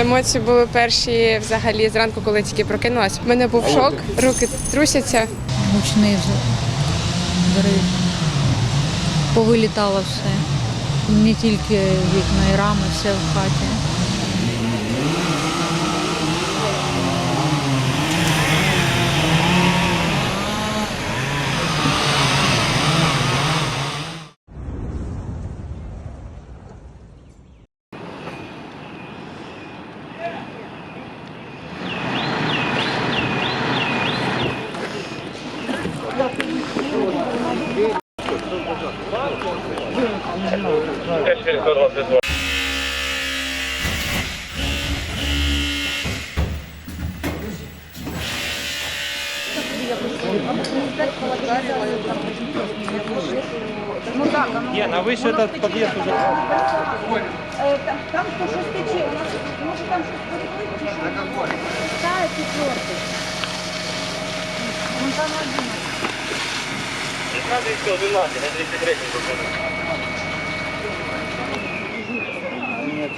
Емоції були перші взагалі зранку, коли тільки прокинулась. У мене був шок, руки трусяться. Гучний взрив. Повилітало все. Не тільки вікна і рами, все в хаті. Нет, а выше этот подъезд уже. Е, Там, там то щось тече, у нас може там щось перекрити чи що? Та, четвертий. Вон там один. 15